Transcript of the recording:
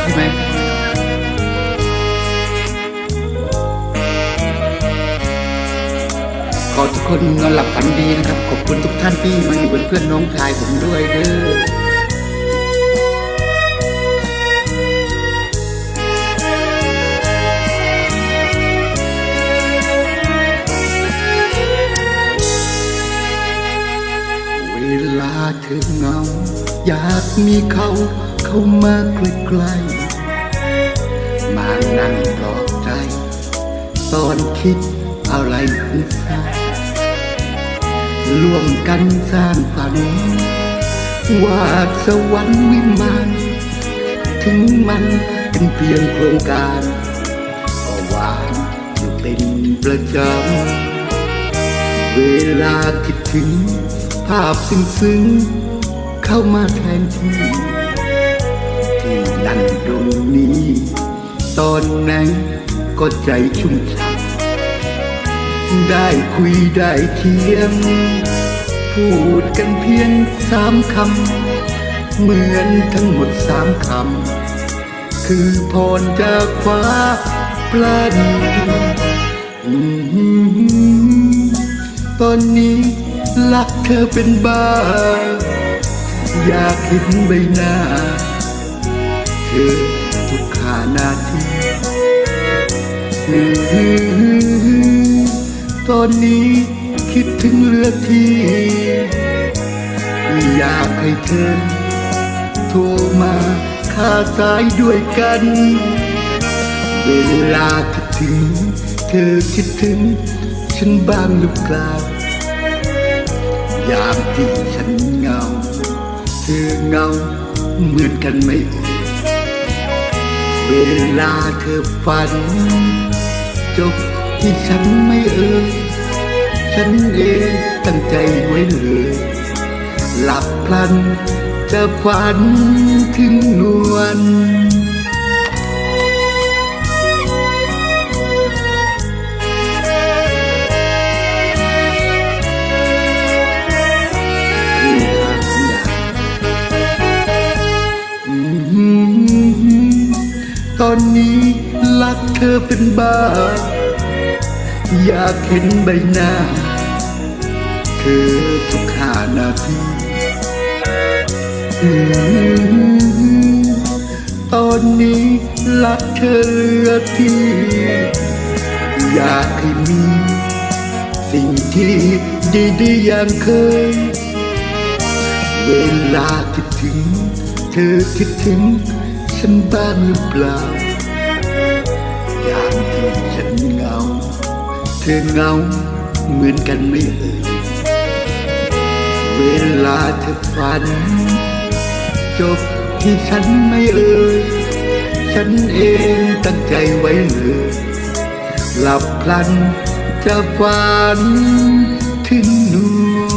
ใช่ไหมขอทุกคนนอนหลับฝันดีนะครับ ขอบคุณทุกท่านที่มาอยู่เป็นเพื่อนน้องชายผมด้วยเด้อเวลาเธอเงา อยากมีเขา เข้ามาใกล้ๆมานั่งปลอบใจ ตอนคิดอะไรฟุ้งซ่าร่วมกันสร้างฝันวาดสวรรค์วิมานถึงมันเป็นเพียงโครงการก็หวานอยู่เป็นประจำ เวลาคิดถึงภาพซึ้งๆเข้ามาแทนที่ นั่นตรงนี้ ตอนไหนก็ใจชุ่มฉ่ำได้คุยได้เทียงพูดกันเพียงสามคำ เหมือนทั้งหมดสามคำ คือพรจากฟ้าปลาณีตอนนี้รักเธอเป็นบ้า อยากเห็นใบหน้า ธอทุกขานาทีตอนนี้คิดถึงเรือที่ อยากให้เธอ โทรมาค่าสายด้วยกัน เวลาคิดถึง เธอคิดถึง ฉันบ้างหรือเปล่ายามที่ฉันเงา เธอเงาเหมือนกันไหม เวลาเธอฝัน จบที่ฉันไม่เอ่ยฉันเองตั้งใจไว้เลยหลับพลันจะฝันถึงนวล ตอนนี้รักเธอเป็นบ้า อยากเห็นใบหน้า เธอทุกขานาทีตอนนี้รักเธอเหลือที่ อยากให้มี สิ่งที่ดีๆอย่างเคย เวลาคิดถึง เธอคิดถึง ฉันบ้างหรือเปล่า อย่างที่ฉันเหงา เธอเหงาเหมือนกันไหม่เอ่ย เวลาเธอฝัน จบที่ฉันไม่เอ่ย ฉันเองตั้งใจไว้เลยหลับพลันจะฝันถึงหนวล